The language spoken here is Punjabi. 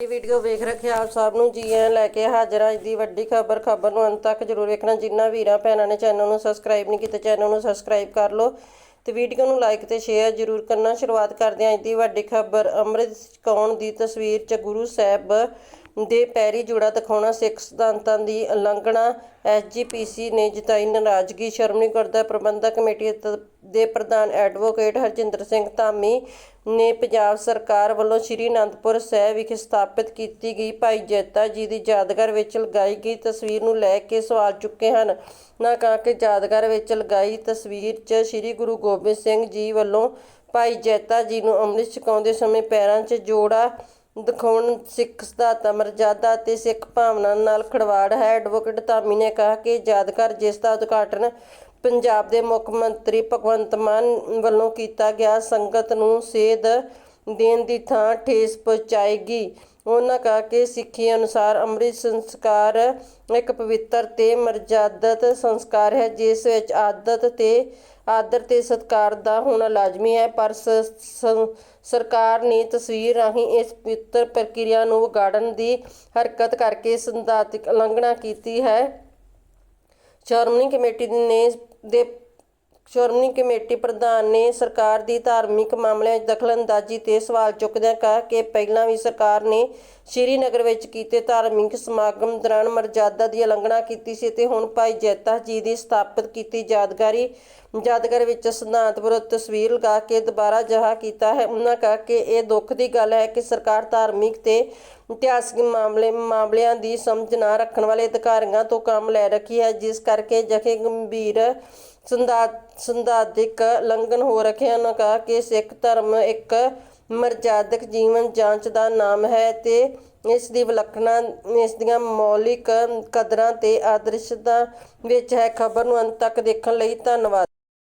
ਇਹ ਵੀਡੀਓ ਵੇਖ ਰੱਖਿਆ ਆਪ ਸਭ ਨੂੰ, ਜੀ ਐਨ ਲੈ ਕੇ ਹਾਜ਼ਰ ਅੱਜ ਦੀ ਵੱਡੀ ਖਬਰ ਖਬਰ ਨੂੰ ਅੰਤ ਤੱਕ ਜਰੂਰ ਵੇਖਣਾ। ਜਿੰਨਾ ਵੀਰਾਂ ਭੈਣਾਂ ਨੇ ਚੈਨਲ ਨੂੰ ਸਬਸਕ੍ਰਾਈਬ ਨਹੀਂ ਕੀਤਾ, ਚੈਨਲ ਨੂੰ ਸਬਸਕ੍ਰਾਈਬ ਕਰ ਲਓ। ਤੇ ਵੀਡੀਓ ਨੂੰ ਲਾਈਕ ਤੇ ਸ਼ੇਅਰ ਜਰੂਰ ਕਰਨਾ। ਸ਼ੁਰੂਆਤ ਕਰਦੇ ਹਾਂ। ਅੱਜ ਦੀ ਵੱਡੀ ਖਬਰ, ਅੰਮ੍ਰਿਤ ਛਕਾਉਣ ਦੀ ਤਸਵੀਰ ਚ ਗੁਰੂ ਸਾਹਿਬ ਦੇ ਪੈਰੀ ਜੁੜਾ ਦਿਖਾਉਣਾ, ਸਿੱਖ ਸਿਧਾਂਤਾਂ ਦੀ ਉਲੰਘਣਾ। ਐਸਜੀਪੀਸੀ ਨੇ ਜਤਾਈ ਨਾਰਾਜ਼ਗੀ, ਸ਼੍ਰੋਮਣੀ ਗੁਰਦੁਆਰਾ ਪ੍ਰਬੰਧਕ ਕਮੇਟੀ ਤ- ਦੇ ਪ੍ਰਧਾਨ ਐਡਵੋਕੇਟ ਹਰਜਿੰਦਰ ਸਿੰਘ ਧਾਮੀ ਨੇ ਪੰਜਾਬ ਸਰਕਾਰ ਵੱਲੋਂ ਸ੍ਰੀ ਅਨੰਦਪੁਰ ਸਾਹਿਬ ਵਿਖੇ ਸਥਾਪਿਤ ਕੀਤੀ ਗਈ ਭਾਈ ਜੈਤਾ ਜੀ ਦੀ ਯਾਦਗਾਰ ਵਿੱਚ ਲਗਾਈ ਗਈ ਤਸਵੀਰ ਨੂੰ ਲੈ ਕੇ ਸਵਾਲ ਚੁੱਕੇ ਹਨ। ਨਾ ਕਹਾ ਕਿ ਯਾਦਗਾਰ ਵਿੱਚ ਲਗਾਈ ਤਸਵੀਰ 'ਚ ਸ੍ਰੀ ਗੁਰੂ ਗੋਬਿੰਦ ਸਿੰਘ ਜੀ ਵੱਲੋਂ ਭਾਈ ਜੈਤਾ ਜੀ ਨੂੰ ਅੰਮ੍ਰਿਤ ਛਕਾਉਂਦੇ ਸਮੇਂ ਪੈਰਾਂ 'ਚ ਜੋੜਾ ਦਿਖਾਉਣ ਸਿੱਖ ਸਿਧਾਂਤਾਂ ਮਰਜ਼ਾਦਾ ਅਤੇ ਸਿੱਖ ਭਾਵਨਾ ਨਾਲ ਖੜਵਾੜ ਹੈ। ਐਡਵੋਕੇਟ ਧਾਮੀ ਨੇ ਕਿਹਾ ਕਿ ਯਾਦਗਾਰ ਜਿਸ ਦਾ ਉਦਘਾਟਨ ਪੰਜਾਬ ਦੇ ਮੁੱਖ ਮੰਤਰੀ ਭਗਵੰਤ ਮਾਨ ਵੱਲੋਂ ਕੀਤਾ ਗਿਆ, ਸੰਗਤ ਨੂੰ ਸੇਧ ਦੇਣ ਦੀ ਥਾਂ ਠੇਸ ਪਹੁੰਚਾਏਗੀ। ਉਹਨਾਂ ਕਹਾ ਕਿ ਸਿੱਖੀ ਅਨੁਸਾਰ ਅੰਮ੍ਰਿਤ ਸੰਸਕਾਰ ਇੱਕ ਪਵਿੱਤਰ ਤੇ ਮਰਜ਼ਾਦਤ ਸੰਸਕਾਰ ਹੈ, ਜਿਸ ਵਿੱਚ ਆਦਤ ਤੇ ਆਦਰ ਤੇ ਸਤਕਾਰ ਦਾ ਹੋਣਾ ਲਾਜ਼ਮੀ ਹੈ। ਪਰ ਸ- ਸਰਕਾਰ ਨੇ ਤਸਵੀਰ ਰਾਹੀਂ ਇਸ ਪਵਿੱਤਰ ਪ੍ਰਕਿਰਿਆ ਨੂੰ ਵਿਗਾੜਨ ਦੀ ਹਰਕਤ ਕਰਕੇ ਸਿਧਾਂਤਿਕ ਉਲੰਘਣਾ ਕੀਤੀ ਹੈ। ਸ਼੍ਰੋਮਣੀ ਕਮੇਟੀ ਨੇ ਦੇ ਸ਼੍ਰੋਮਣੀ ਕਮੇਟੀ ਪ੍ਰਧਾਨ ਨੇ ਸਰਕਾਰ ਦੀ ਧਾਰਮਿਕ ਮਾਮਲਿਆਂ 'ਚ ਦਖਲਅੰਦਾਜ਼ੀ ਤੇ ਸਵਾਲ ਚੁੱਕਦਿਆਂ ਕਿਹਾ ਕਿ ਪਹਿਲਾਂ ਵੀ ਸਰਕਾਰ ਨੇ ਸ਼੍ਰੀਨਗਰ ਵਿੱਚ ਕੀਤੇ ਧਾਰਮਿਕ ਸਮਾਗਮ ਦੌਰਾਨ ਮਰਜ਼ਾਦਾ ਦੀ ਉਲੰਘਣਾ ਕੀਤੀ ਸੀ ਤੇ ਹੁਣ ਭਾਈ ਜੈਤਾ ਜੀ ਦੀ ਸਥਾਪਿਤ ਕੀਤੀ ਯਾਦਗਾਰੀ ਯਾਦਗਾਰ ਵਿੱਚ ਸਿਧਾਂਤ ਵਿਰੁੱਧ ਤਸਵੀਰ ਲਗਾ ਕੇ ਦੁਬਾਰਾ ਜਹਾ ਕੀਤਾ ਹੈ। ਉਹਨਾਂ ਕਹਾ ਕਿ ਇਹ ਦੁੱਖ ਦੀ ਗੱਲ ਹੈ ਕਿ ਸਰਕਾਰ ਧਾਰਮਿਕ ਤੇ ਇਤਿਹਾਸਕ ਮਾਮਲੇ, ਮਾਮਲਿਆਂ ਦੀ ਸਮਝ ਨਾ ਰੱਖਣ ਵਾਲੇ ਅਧਿਕਾਰੀਆਂ ਤੋਂ ਕੰਮ ਲੈ ਰੱਖੀ ਹੈ, ਜਿਸ ਕਰਕੇ ਜਖੇ ਗੰਭੀਰ ਸੰਦਾ ਸੰਦਾਦਿਕ ਲੰਘਨ ਹੋ ਰੱਖੇ ਹਨ। ਕਹਾ ਕਿ ਸਿੱਖ ਧਰਮ ਇੱਕ ਮਰਜ਼ਾਦਕ ਜੀਵਨ ਜਾਂਚ ਦਾ ਨਾਮ ਹੈ ਤੇ ਇਸ ਦੀ ਵਿਲੱਖਣਾ ਇਸ ਦੀਆਂ ਮੌਲਿਕ ਕਦਰਾਂ ਤੇ ਆਦਰਸ਼ਤਾ ਵਿੱਚ ਹੈ। ਖਬਰ ਨੂੰ ਅੰਤ ਤੱਕ ਦੇਖਣ ਲਈ ਧੰਨਵਾਦ।